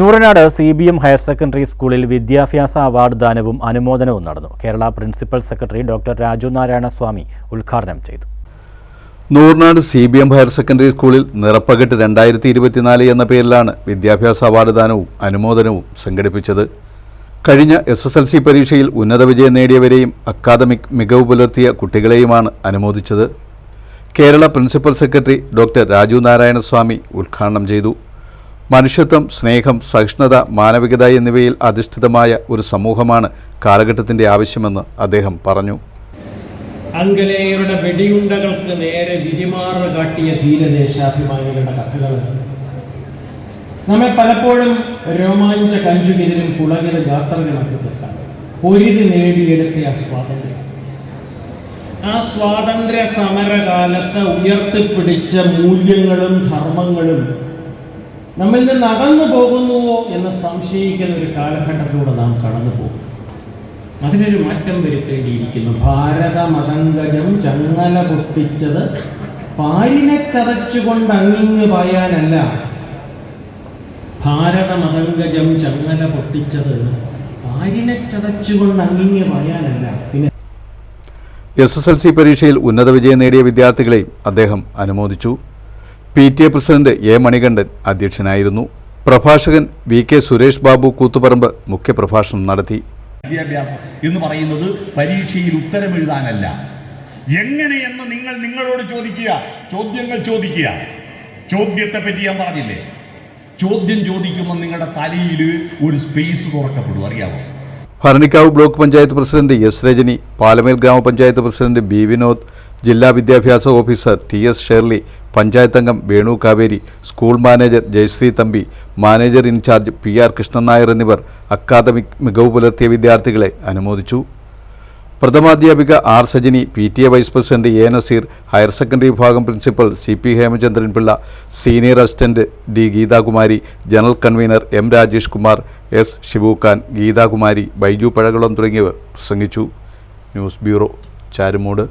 Nooranad C B M higher secondary സ്കൂളിൽ വിദ്യാഭ്യാസ award ദാനവും അനുമോദനവും നടന്നു. Kerala principal secretary doctor Raju Narayana Swamy ഉദ്ഘാടനം ചെയ്തു. Nooranad C B M higher secondary സ്കൂളിൽ നിറപ്പകട്ട് രണ്ടായിരത്തി ഇരുപത്തിനാല് എന്ന പേരിലാണ് വിദ്യാഭ്യാസ അവാർഡ് ദാനവും അനുമോദനവും സംഘടിപ്പിച്ചത്. കഴിഞ്ഞ എസ് എസ് എൽ സി പരീക്ഷയിൽ ഉന്നത വിജയം നേടിയവരെയും അക്കാദമിക് മികവ് പുലർത്തിയ കുട്ടികളെയുമാണ് അനുമോദിച്ചത്. Kerala principal secretary doctor Raju Narayanaswamy ഉദ്ഘാടനം ചെയ്തു. മനുഷ്യത്വം സ്നേഹം സഹിഷ്ണുത മാനവികത എന്നിവയിൽ അധിഷ്ഠിതമായ ഒരു സമൂഹമാണ് കാലഘട്ടത്തിന്റെ ആവശ്യമെന്ന് അദ്ദേഹം പറഞ്ഞു. ആംഗലേയരുടെ വെടിയുണ്ടകൾക്ക് നേരെ വിരിമാറ് കാട്ടിയ ധീരദേശാഭിമാനികളുടെ കഥകൾ നമ്മെ പലപ്പോഴും രോമാഞ്ച കഞ്ചുകിതിരും കുളകര ഗാത്രകളൊക്കെ തീർക്കാം പൊരുതി നേടിയെടുത്ത ആ സ്വാതന്ത്ര്യം. ആ സ്വാതന്ത്ര്യ സമരകാലത്ത് ഉയർത്തിപ്പിടിച്ച മൂല്യങ്ങളും ധർമ്മങ്ങളും നമ്മിൽ നിന്ന് അകന്നു പോകുന്നുവോ എന്ന് സംശയിക്കുന്ന ഒരു കാലഘട്ടത്തിലൂടെ നാം കടന്നു പോകും. അതിനൊരു മാറ്റം വരുത്തേണ്ടിയിരിക്കുന്നു. ഭാരത മതങ്കജം ചങ്ങല പൊട്ടിച്ചത് പാലിനെ ചതച്ചുകൊണ്ട് അങ്ങിങ്ങ് പായാനല്ല. ഭാരത മതങ്കജം ചങ്ങല പൊട്ടിച്ചത് പാലിനെ ചതച്ചുകൊണ്ട് അങ്ങിങ്ങ് പായാനല്ല. പിന്നെ എസ് എസ് എൽ സി പരീക്ഷയിൽ ഉന്നത വിജയം നേടിയ വിദ്യാർത്ഥികളെയും അദ്ദേഹം അനുമോദിച്ചു. P T A president A Manikandan അധ്യക്ഷനായിരുന്നു. പ്രഭാഷകൻ വി കെ സുരേഷ് ബാബു കൂത്തുപറമ്പ് മുഖ്യപ്രഭാഷണം നടത്തി. വിദ്യാഭ്യാസം എന്ന് പറയുന്നത് പരീക്ഷയിൽ ഉത്തരം എഴുതാനല്ല. എങ്ങനെയെന്ന് നിങ്ങൾ നിങ്ങളോട് ചോദിക്കുക. ചോദ്യങ്ങൾ ചോദിക്കുക. ചോദ്യത്തെ പറ്റി ഞാൻ പറഞ്ഞില്ലേ? ചോദ്യം ചോദിക്കുമ്പോൾ നിങ്ങളുടെ തലയിൽ ഒരു സ്പേസ് തുറക്കപ്പെടും. അറിയാമോ Bharanikkavu block panchayat president S Rajani Palamel ഗ്രാമപഞ്ചായത്ത് പ്രസിഡന്റ് ബി വിനോദ് ജില്ലാ വിദ്യാഭ്യാസ officer T S Shirley panchayat അംഗം Venu Kaveri school manager Jayashree Thampi manager in-charge P R Krishnan Nair എന്നിവർ അക്കാദമിക് മികവ് പുലർത്തിയ വിദ്യാർത്ഥികളെ അനുമോദിച്ചു. പ്രഥമാധ്യാപിക R Sajini P T A vice president A Naseer higher secondary വിഭാഗം principal C P Hemachandran Pillai senior assistant D Geethakumari general convener M Rajesh Kumar S Shibukhan Geethakumari Baiju Pazhakulam തുടങ്ങിയവർ പ്രസംഗിച്ചു. News bureau Charummoodu.